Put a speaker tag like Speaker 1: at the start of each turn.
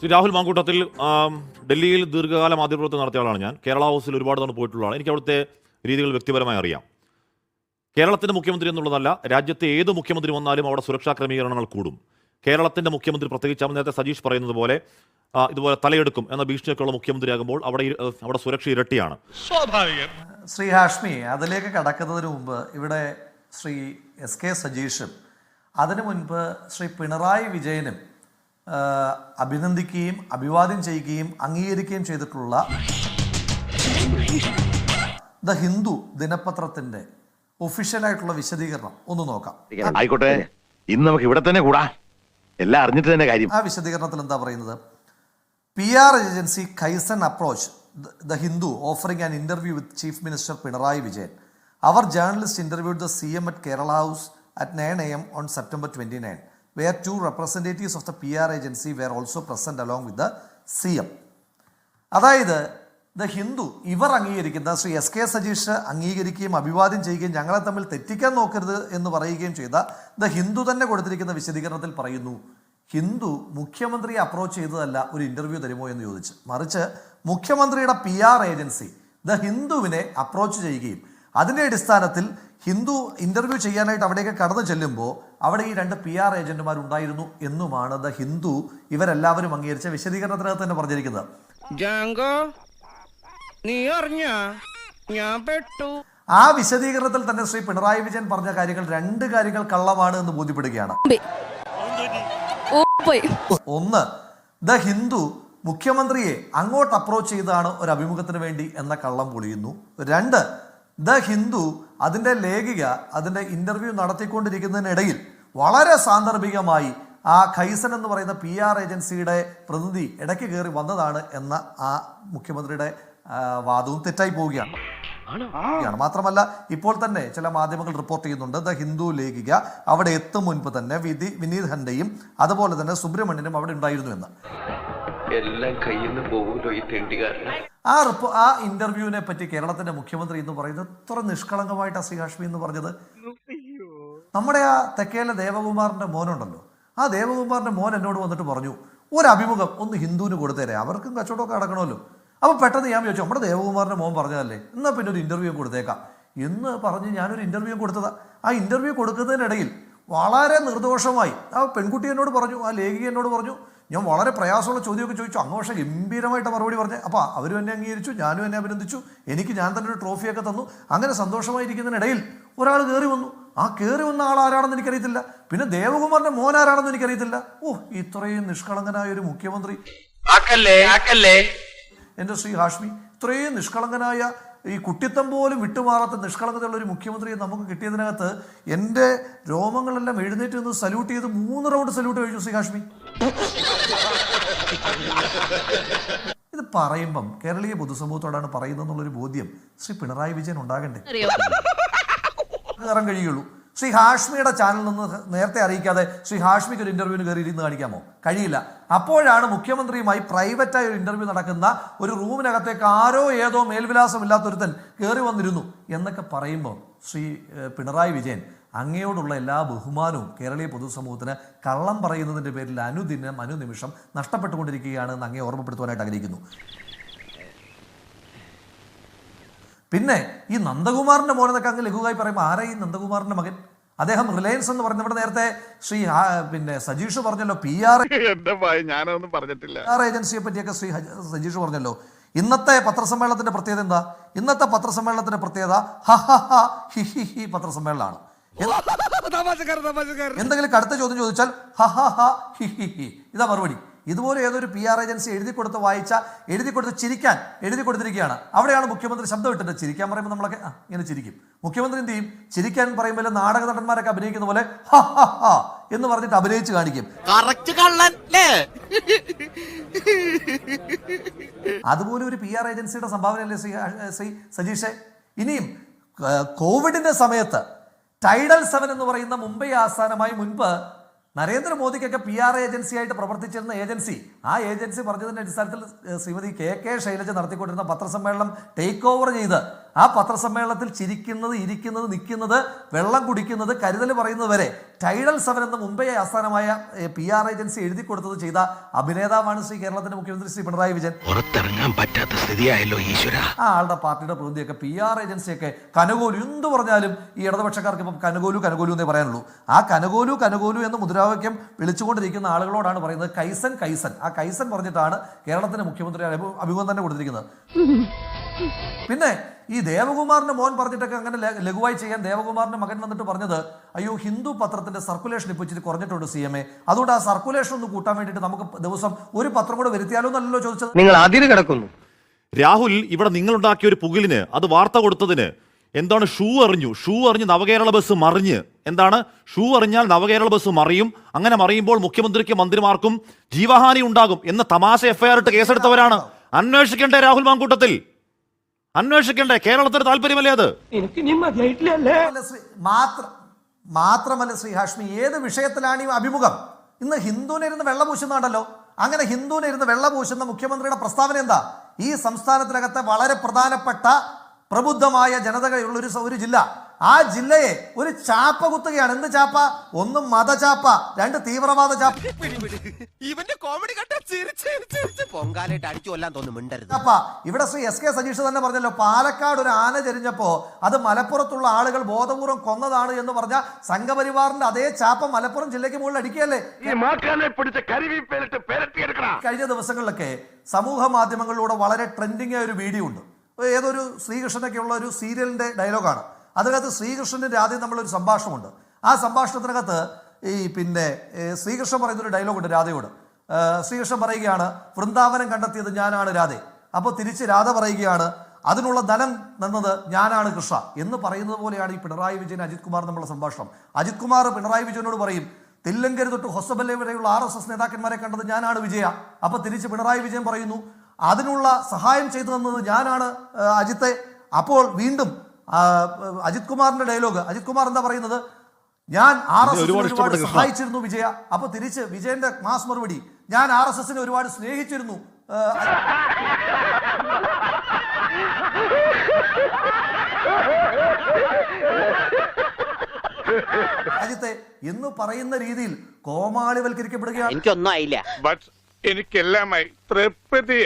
Speaker 1: ശ്രീ രാഹുൽ മാങ്കൂട്ടത്തിൽ ഡൽഹിയിൽ ദീർഘകാല മാധ്യമപ്രവർത്തനം നടത്തിയ ആളാണ് ഞാൻ. കേരള ഹൗസിൽ ഒരുപാട് തവണ പോയിട്ടുള്ളതാണ് എനിക്ക് അവിടുത്തെ രീതികൾ വ്യക്തിപരമായി അറിയാം. കേരളത്തിന്റെ മുഖ്യമന്ത്രി എന്നുള്ളതല്ല രാജ്യത്തെ ഏത് മുഖ്യമന്ത്രി വന്നാലും അവിടെ സുരക്ഷാ ക്രമീകരണങ്ങൾ കൂടും. കേരളത്തിന്റെ മുഖ്യമന്ത്രി പ്രത്യേകിച്ച് അവൻ നേരത്തെ സജീഷ് പറയുന്നത് പോലെ ഇതുപോലെ തലയെടുക്കും എന്ന ഭീഷണിയൊക്കെയുള്ള മുഖ്യമന്ത്രിയാകുമ്പോൾ അവിടെ അവിടെ സുരക്ഷ ഇരട്ടിയാണ്. സ്വാഭാവികം.
Speaker 2: ശ്രീ ഹാഷ്മി അതിലേക്ക് കടക്കുന്നതിന് മുമ്പ് ഇവിടെ ശ്രീ എസ് കെ സജീഷും അതിനു മുൻപ് ശ്രീ പിണറായി വിജയനും അഭിനന്ദിക്കുകയും അഭിവാദ്യം ചെയ്യുകയും അംഗീകരിക്കുകയും ചെയ്തിട്ടുള്ള ദ ഹിന്ദു ദിനപത്രത്തിന്റെ ഒഫീഷ്യലായിട്ടുള്ള വിശദീകരണം ഒന്ന് നോക്കാം.
Speaker 3: ആയിക്കോട്ടെ. ഇന്ന് നമുക്ക് ഇവിടെ തന്നെ കൂടാ. എല്ലാം അറിഞ്ഞിട്ട് തന്നെ കാര്യം.
Speaker 2: ആ വിശദീകരണത്തിൽ എന്താ പറയുന്നത്? P R agency Kaizzen approach the Hindu offering an interview with chief minister Pinarayi Vijayan. Our journalist interviewed the C M at Kerala House at nine A M on September twenty nine. Were two representatives of the P R agency were also present along with the C M അതായത് the Hindu ഇവർ അംഗീകരിക്കുന്ന Shri S K Sajeesh അംഗീകരിക്കുകയും അഭിവാദ്യം ചെയ്യുകയും ഞങ്ങളെ തമ്മിൽ തെറ്റിക്കാൻ നോക്കരുത് എന്ന് പറയുകയും ചെയ്ത ദ ഹിന്ദു തന്നെ കൊടുത്തിരിക്കുന്ന വിശദീകരണത്തിൽ പറയുന്നു ഹിന്ദു മുഖ്യമന്ത്രിയെ അപ്രോച്ച് ചെയ്തതല്ല ഒരു ഇന്റർവ്യൂ തരുമോ എന്ന് ചോദിച്ച്. മറിച്ച് മുഖ്യമന്ത്രിയുടെ പി ആർ ഏജൻസി ദ ഹിന്ദുവിനെ അപ്രോച്ച് ചെയ്യുകയും അതിന്റെ അടിസ്ഥാനത്തിൽ ഹിന്ദു ഇന്റർവ്യൂ ചെയ്യാനായിട്ട് അവിടെയൊക്കെ കടന്നു ചെല്ലുമ്പോൾ അവിടെ ഈ രണ്ട് പി ആർ ഏജന്റുമാരുണ്ടായിരുന്നു എന്നുമാണ് ദ ഹിന്ദു ഇവരെല്ലാവരും അംഗീകരിച്ച വിശദീകരണത്തിനകത്ത് തന്നെ പറഞ്ഞിരിക്കുന്നത്. ആ വിശദീകരണത്തിൽ തന്നെ ശ്രീ പിണറായി വിജയൻ പറഞ്ഞ കാര്യങ്ങൾ രണ്ട് കാര്യങ്ങൾ കള്ളമാണ് എന്ന് ബോധ്യപ്പെടുകയാണ്. ഒന്ന് ദ ഹിന്ദു മുഖ്യമന്ത്രിയെ അങ്ങോട്ട് അപ്രോച്ച് ചെയ്താണ് ഒരു അഭിമുഖത്തിന് വേണ്ടി എന്ന കള്ളം പൊളിയുന്നു. രണ്ട് ദ ഹിന്ദു അതിന്റെ ലേഖിക അതിന്റെ ഇന്റർവ്യൂ നടത്തിക്കൊണ്ടിരിക്കുന്നതിനിടയിൽ വളരെ സാന്ദർഭികമായി ആ ഖൈസൻ എന്ന് പറയുന്ന പി ആർ ഏജൻസിയുടെ പ്രതിനിധി ഇടയ്ക്ക് കയറി വന്നതാണ് എന്ന ആ മുഖ്യമന്ത്രിയുടെ വാദവും തെറ്റായി പോവുകയാണ്. മാത്രമല്ല ഇപ്പോൾ തന്നെ ചില മാധ്യമങ്ങൾ റിപ്പോർട്ട് ചെയ്യുന്നുണ്ട്. ദ ഹിന്ദു ലേഖിക അവിടെ എത്തും മുൻപ് തന്നെ വിധി വിനീത് അതുപോലെ തന്നെ സുബ്രഹ്മണ്യനും അവിടെ ഉണ്ടായിരുന്നു എന്ന്.
Speaker 4: എല്ലാം കയ്യിൽ നിന്ന് പോകുമല്ലോ ഈ തെണ്ടികാരനെ.
Speaker 2: ആ റിപ്പോ ആ ഇന്റർവ്യൂവിനെ പറ്റി കേരളത്തിന്റെ മുഖ്യമന്ത്രി എന്ന് പറയുന്നത് എത്ര നിഷ്കളങ്കമായിട്ട് ശ്രീ ഹാഷ്മി എന്ന് പറഞ്ഞത്. നമ്മുടെ ആ തെക്കേലെ ദേവകുമാറിന്റെ മോനുണ്ടല്ലോ. ആ ദേവകുമാറിന്റെ മോൻ എന്നോട് വന്നിട്ട് പറഞ്ഞു ഒരു അഭിമുഖം ഒന്ന് ഹിന്ദുവിന് കൊടുത്തേരെ അവർക്കും കച്ചവടമൊക്കെ അടക്കണമല്ലോ അപ്പൊ പെട്ടെന്ന് ഞാൻ ചോദിച്ചു നമ്മുടെ ദേവകുമാറിന്റെ മോൻ പറഞ്ഞതല്ലേ? എന്നാ പിന്നെ ഒരു ഇന്റർവ്യൂ കൊടുത്തേക്കാം. എന്ന് പറഞ്ഞ് ഞാനൊരു ഇന്റർവ്യൂ കൊടുത്തതാ. ആ ഇന്റർവ്യൂ കൊടുക്കുന്നതിനിടയിൽ വളരെ നിർദോഷമായി ആ പെൺകുട്ടി എന്നോട് പറഞ്ഞു ആ ലേഖിക എന്നോട് പറഞ്ഞു ഞാൻ വളരെ പ്രയാസമുള്ള ചോദ്യമൊക്കെ ചോദിച്ചു. അങ്ങ് പക്ഷേ ഗംഭീരമായിട്ട് മറുപടി പറഞ്ഞു അപ്പോൾ അവരും എന്നെ അംഗീകരിച്ചു ഞാനും എന്നെ അഭിനന്ദിച്ചു എനിക്ക് ഞാൻ തന്നെ ഒരു ട്രോഫിയൊക്കെ തന്നു. അങ്ങനെ സന്തോഷമായിരിക്കുന്നതിനിടയിൽ ഒരാൾ കയറി വന്നു. ആ കയറി വന്ന ആൾ ആരാണെന്ന് എനിക്കറിയത്തില്ല. പിന്നെ ദേവകുമാറിന്റെ മോൻ ആരാണെന്ന് എനിക്കറിയത്തില്ല. ഓ ഇത്രയും നിഷ്കളങ്കനായ ഒരു മുഖ്യമന്ത്രി. എന്റെ ശ്രീ ഹാഷ്മി ഇത്രയും നിഷ്കളങ്കനായ ഈ കുട്ടിത്തം പോലും വിട്ടുമാറാത്ത നിഷ്കളങ്കതയുള്ള ഒരു മുഖ്യമന്ത്രിയെ നമുക്ക് കിട്ടിയതിനകത്ത് എന്റെ രോമങ്ങളെല്ലാം എഴുന്നേറ്റ് നിന്ന് സല്യൂട്ട് ചെയ്ത് മൂന്ന് റൗണ്ട് സല്യൂട്ട് കഴിച്ചു ശ്രീ ഹാഷ്മി. ഇത് പറയുമ്പം കേരളീയ പൊതുസമൂഹത്തോടാണ് പറയുന്നത് എന്നുള്ളൊരു ബോധ്യം ശ്രീ പിണറായി വിജയൻ ഉണ്ടാകണ്ടേ? കയറാൻ കഴിയുള്ളൂ. ശ്രീ ഹാഷ്മിയുടെ ചാനലിൽ നിന്ന് നേരത്തെ അറിയിക്കാതെ ശ്രീ ഹാഷ്മിക്ക് ഒരു ഇന്റർവ്യൂവിന് കയറി ഇരുന്ന് കാണിക്കാമോ? കഴിയില്ല. അപ്പോഴാണ് മുഖ്യമന്ത്രിയുമായി പ്രൈവറ്റായ ഒരു ഇന്റർവ്യൂ നടക്കുന്ന ഒരു റൂമിനകത്തേക്ക് ആരോ ഏതോ മേൽവിലാസമില്ലാത്തൊരുത്തൻ കയറി വന്നിരുന്നു എന്നൊക്കെ പറയുമ്പോൾ ശ്രീ പിണറായി വിജയൻ അങ്ങയോടുള്ള എല്ലാ ബഹുമാനവും കേരളീയ പൊതുസമൂഹത്തിന് കള്ളം പറയുന്നതിന്റെ പേരിൽ അനുദിനം അനുനിമിഷം നഷ്ടപ്പെട്ടുകൊണ്ടിരിക്കുകയാണ് എന്ന് അങ്ങേ ഓർമ്മപ്പെടുത്തുവാനായിട്ട് ആഗ്രഹിക്കുന്നു. പിന്നെ ഈ നന്ദകുമാറിന്റെ മോനെന്നൊക്കെ അങ്ങ് ലഘുവായി പറയുമ്പോൾ ആരാ ഈ നന്ദകുമാറിന്റെ മകൻ? അദ്ദേഹം റിലയൻസ് എന്ന് പറഞ്ഞ ഇവിടെ നേരത്തെ ശ്രീ പിന്നെ സജീഷ് പറഞ്ഞല്ലോ പി ആർ
Speaker 3: ഞാനൊന്നും പറഞ്ഞിട്ടില്ല.
Speaker 2: ആർ ഏജൻസിയെ പറ്റിയൊക്കെ ശ്രീ സജീഷ് പറഞ്ഞല്ലോ. ഇന്നത്തെ പത്രസമ്മേളനത്തിന്റെ പ്രത്യേകത എന്താ? ഇന്നത്തെ പത്രസമ്മേളനത്തിന്റെ പ്രത്യേകത ഹ ഹ ഹ ഹി ഹി ഹി പത്രസമ്മേളനമാണ്. എന്തെങ്കിലും കടുത്ത ചോദ്യം ചോദിച്ചാൽ ഹ ഹ ഹ ഹി ഹി ഹി. ഇതാ മറുപടി. ഇതുപോലെ ഏതൊരു പി ആർ ഏജൻസി എഴുതി കൊടുത്ത് വായിച്ച എഴുതി കൊടുത്ത് ചിരിക്കാൻ എഴുതി കൊടുത്തിരിക്കുകയാണ്. അവിടെയാണ് മുഖ്യമന്ത്രി ശബ്ദം ഇട്ടിട്ട് ചിരിക്കാൻ പറയുമ്പോൾ നമ്മളൊക്കെ ഇങ്ങനെ ചിരിക്കും. മുഖ്യമന്ത്രി എന്ത് ചെയ്യും? ചിരിക്കാൻ പറയുമ്പോൾ നാടക നടന്മാരൊക്കെ അഭിനയിക്കുന്ന പോലെ എന്ന് പറഞ്ഞിട്ട് അഭിനയിച്ച് കാണിക്കും. അതുപോലെ ഒരു പി ആർ ഏജൻസിയുടെ സംഭാവനയല്ലേ ശ്രീ സജീഷെ? ഇനിയും കോവിഡിന്റെ സമയത്ത് ടൈഡൽ സെവൻ എന്ന് പറയുന്ന മുംബൈ ആസ്ഥാനമായി മുൻപ് നരേന്ദ്രമോദിക്കൊക്കെ പി ആർ ഏജൻസിയായിട്ട് പ്രവർത്തിച്ചിരുന്ന ഏജൻസി. ആ ഏജൻസി പറഞ്ഞതിന്റെ അടിസ്ഥാനത്തിൽ ശ്രീമതി കെ കെ ശൈലജ നടത്തിക്കൊണ്ടിരുന്ന പത്രസമ്മേളനം ടേക്ക് ഓവർ ചെയ്ത് ആ പത്രസമ്മേളനത്തിൽ ചിരിക്കുന്നത് ഇരിക്കുന്നത് നിൽക്കുന്നത് വെള്ളം കുടിക്കുന്നത് കരുതൽ പറയുന്നത് വരെ ടൈഡൽ സെവൻ എന്ന മുംബൈ ആസ്ഥാനമായ പി ആർ ഏജൻസി എഴുതി കൊടുത്തത് ചെയ്ത അഭിനേതാവാണ് ശ്രീ കേരളത്തിന്റെ മുഖ്യമന്ത്രി ശ്രീ പിണറായി വിജയൻ.
Speaker 5: പുറത്തിറങ്ങാൻ പറ്റാത്ത സ്ഥിതിയായല്ലോ ഈശ്വര.
Speaker 2: ആ ആളുടെ പാർട്ടിയുടെ പ്രതിനിധിയൊക്കെ പി ആർ ഏജൻസിയൊക്കെ കനകോലു എന്ത് പറഞ്ഞാലും ഈ ഇടതുപക്ഷക്കാർക്ക് ഇപ്പം കനകോലു കനകോലു എന്നേ പറയാനുള്ളൂ. ആ കനകോലു കനകോലു എന്ന മുദ്രാവാക്യം വിളിച്ചുകൊണ്ടിരിക്കുന്ന ആളുകളോടാണ് പറയുന്നത് കൈസൻ കൈസൻ. ആ കൈസൻ പറഞ്ഞിട്ടാണ് കേരളത്തിന്റെ മുഖ്യമന്ത്രി അഭി- അഭിമുഖം തന്നെ കൊടുത്തിരിക്കുന്നത്. പിന്നെ ഈ ദേവകുമാറിന്റെ മോൻ പറഞ്ഞിട്ടൊക്കെ അങ്ങനെ ലഘുവായി ചെയ്യാൻ ദേവകുമാറിന്റെ മകൻ വന്നിട്ട് പറഞ്ഞത് അയ്യോ ഹിന്ദു പത്രത്തിന്റെ സർക്കുലേഷൻ ഇപ്പോൾ ഇച്ചിരി കുറഞ്ഞിട്ടുണ്ട് സി എം എ. അതുകൊണ്ട് ആ സർക്കുലേഷൻ ഒന്ന് കൂട്ടാൻ വേണ്ടിയിട്ട് നമുക്ക് ദിവസം ഒരു പത്രം കൂടെ വരുത്തിയാലോ എന്നല്ലോ ചോദിച്ചത്?
Speaker 6: നിങ്ങൾ അതിര് കിടക്കുന്നു.
Speaker 1: രാഹുൽ ഇവിടെ നിങ്ങളുണ്ടാക്കിയ ഒരു പുകിലിന് അത് വാർത്ത കൊടുത്തതിന് എന്താണ് ഷൂ അറിഞ്ഞു ഷൂ അറിഞ്ഞ് നവകേരള ബസ് മറിഞ്ഞ്. എന്താണ്? ഷൂ അറിഞ്ഞാൽ നവകേരള ബസ് മറിയും. അങ്ങനെ മറിയുമ്പോൾ മുഖ്യമന്ത്രിക്ക് മന്ത്രിമാർക്കും ജീവഹാനി ഉണ്ടാകും എന്ന തമാശ എഫ്ഐആർ ഇട്ട് കേസെടുത്തവരാണ്. അന്വേഷിക്കേണ്ടേ രാഹുൽ മാങ്കൂട്ടത്തിൽ? അന്വേഷിക്കണ്ടേ? കേരളത്തിന് താല്പര്യമല്ലേ അത്?
Speaker 2: മാത്രം മാത്രമല്ല ശ്രീ ഹാഷ്മി ഏത് വിഷയത്തിലാണ് ഈ അഭിമുഖം? ഇന്ന് ഹിന്ദുവിനിരുന്ന് വെള്ളപൂശുന്നുണ്ടല്ലോ അങ്ങനെ ഹിന്ദുവിനിരുന്ന് വെള്ളപൂശുന്ന മുഖ്യമന്ത്രിയുടെ പ്രസ്താവന എന്താ? ഈ സംസ്ഥാനത്തിനകത്തെ വളരെ പ്രധാനപ്പെട്ട പ്രബുദ്ധമായ ജനതകളുള്ള ഒരു ജില്ല. ആ ജില്ലയെ ഒരു ചാപ്പ കുത്തുകയാണ്. എന്ത് ചാപ്പ? ഒന്ന് മതചാപ്പ രണ്ട് തീവ്രവാദ ചാപ്പ.
Speaker 6: ഇവന്റെ കോമഡി പൊങ്കാലായിട്ട് അടിച്ചു കൊല്ലാൻ തോന്നുന്നു മിണ്ടരുത്
Speaker 2: അപ്പ ഇവിടെ ശ്രീ എസ് കെ സജീഷ് തന്നെ പറഞ്ഞല്ലോ പാലക്കാട് ഒരു ആന ചെരിഞ്ഞപ്പോ അത് മലപ്പുറത്തുള്ള ആളുകൾ ബോധപൂർവം കൊന്നതാണ് എന്ന് പറഞ്ഞ സംഘപരിവാറിന്റെ അതേ ചാപ്പ മലപ്പുറം ജില്ലയ്ക്ക് മുകളിൽ അടിക്കുകയല്ലേ?
Speaker 3: ഈ മാക്കാനെ പിടിച്ച കരിവീപ്പേലിട്ട് പെരട്ടിയെടുക്കണ
Speaker 2: കഴിഞ്ഞ ദിവസങ്ങളിലൊക്കെ സമൂഹ മാധ്യമങ്ങളിലൂടെ വളരെ ട്രെൻഡിങ് ആയ ഒരു വീഡിയോ ഉണ്ട്. ഏതൊരു ശ്രീകൃഷ്ണനൊക്കെയുള്ള ഒരു സീരിയലിന്റെ ഡയലോഗാണ് അതിനകത്ത് ശ്രീകൃഷ്ണന്റെ ആദ്യം നമ്മളൊരു സംഭാഷണമുണ്ട്. ആ സംഭാഷണത്തിനകത്ത് ഈ പിന്നെ ശ്രീകൃഷ്ണൻ പറയുന്നൊരു ഡയലോഗുണ്ട് രാധയോട്. ശ്രീകൃഷ്ണൻ പറയുകയാണ് വൃന്ദാവനം കണ്ടെത്തിയത് ഞാനാണ് രാധെ. അപ്പോൾ തിരിച്ച് രാധ പറയുകയാണ് അതിനുള്ള ധനം തന്നത് ഞാനാണ് കൃഷ്ണ. എന്ന് പറയുന്നത് പോലെയാണ് ഈ പിണറായി വിജയൻ അജിത് കുമാർ നമ്മളുടെ സംഭാഷണം. അജിത് കുമാർ പിണറായി വിജയനോട് പറയും തില്ലങ്കരി തൊട്ട് ഹൊസബല്ലെ വരെയുള്ള ആർ എസ് എസ് നേതാക്കന്മാരെ കണ്ടത് ഞാനാണ് വിജയ. അപ്പോൾ തിരിച്ച് പിണറായി വിജയൻ പറയുന്നു അതിനുള്ള സഹായം ചെയ്തു തന്നത് ഞാനാണ് അജിത്തെ. അപ്പോൾ വീണ്ടും അജിത് കുമാറിന്റെ ഡയലോഗ്. അജിത് കുമാർ എന്താ പറയുന്നത്? ഞാൻ ആർ എസ്
Speaker 1: ഒരുപാട്.
Speaker 2: സഹായിച്ചിരുന്നു വിജയ. അപ്പൊ തിരിച്ച് വിജയന്റെ മാസ് മറുപടി. ഞാൻ ആർ എസ് എസിനെ ഒരുപാട് സ്നേഹിച്ചിരുന്നു. രാജ്യത്തെ അജിത്തെ എന്ന് പറയുന്ന രീതിയിൽ കോമാളിവൽക്കരിക്കപ്പെടുകയാണ്.
Speaker 6: എനിക്കൊന്നും ആയില്ല.
Speaker 7: ബട്ട് എനിക്കെല്ലാമായി തൃപ്തി